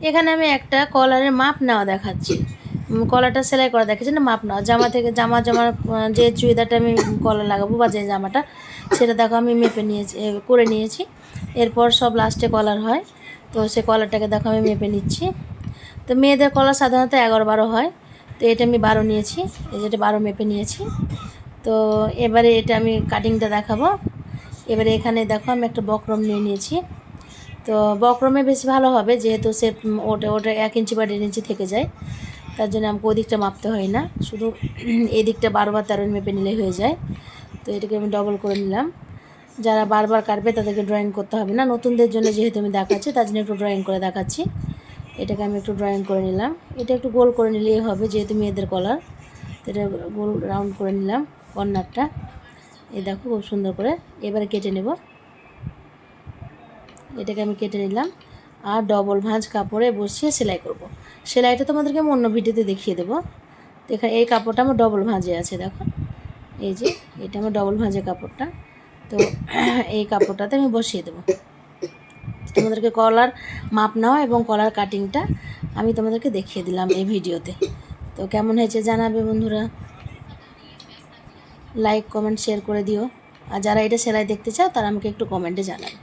এখানে আমি একটা কলারের মাপ নেওয়া দেখাচ্ছি। উম, কলারটা সেলাই করা দেখাচ্ছি না মাপ নেওয়া। জামা থেকে জামা জামার যে চুড়িদারটা আমি কলার লাগাবো বা যে জামাটা সেটা দেখো আমি মেপে নিয়েছি করে নিয়েছি। এরপর সব লাস্টে কলার হয়। তো সে কলারটাকে দেখো আমি মেপে নিচ্ছি। তো মেয়েদের কলার সাধারণত এগারো বারো হয়। তো এটা আমি বারো নিয়েছি এই যেটা বারো মেপে নিয়েছি। তো এবারে এটা আমি কাটিংটা দেখাবো। এবারে এখানে দেখো আমি একটা বক্রম নিয়ে নিয়েছি। তো বক্রমে বেশি ভালো হবে, যেহেতু সে ওটা ওটা এক ইঞ্চি বা দেড় ইঞ্চি থেকে যায়। তার জন্য আমাকে ওদিকটা মাপতে হয় না, শুধু এই দিকটা বারবার তেরো মেপে নিলে হয়ে যায়। তো এটাকে আমি ডবল করে নিলাম। যারা বারবার কাটবে, তাদেরকে ড্রয়িং করতে হবে না। নতুনদের জন্য যেহেতু আমি দেখাচ্ছি, তার জন্য একটু ড্রয়িং করে দেখাচ্ছি। এটাকে আমি একটু ড্রয়িং করে নিলাম। এটা একটু গোল করে নিলেই হবে, যেহেতু মেয়েদের কলার এটা গোল রাউন্ড করে নিলাম কর্নারটা এই দেখো, খুব সুন্দর করে। এবারে কেটে নেব। এটাকে আমি কেটে নিলাম আর ডবল ভাঁজ কাপড়ে বসিয়ে সেলাই করব। সেলাইটা তোমাদেরকে আমি অন্য ভিডিওতে দেখিয়ে দেবো। এখানে এই কাপড়টা আমার ডবল ভাঁজে আছে, দেখো। এই যে, এটা আমার ডবল ভাঁজে কাপড়টা। তো এই কাপড়টাতে আমি বসিয়ে দেবো। তোমাদেরকে কলার মাপ নেওয়া এবং কলার কাটিংটা আমি তোমাদেরকে দেখিয়ে দিলাম এই ভিডিওতে। তো কেমন হয়েছে জানাবে বন্ধুরা? লাইক কমেন্ট শেয়ার করে দিও। আর যারা এটা সেলাই দেখতে চাও, তারা আমাকে একটু কমেন্টে জানাবে।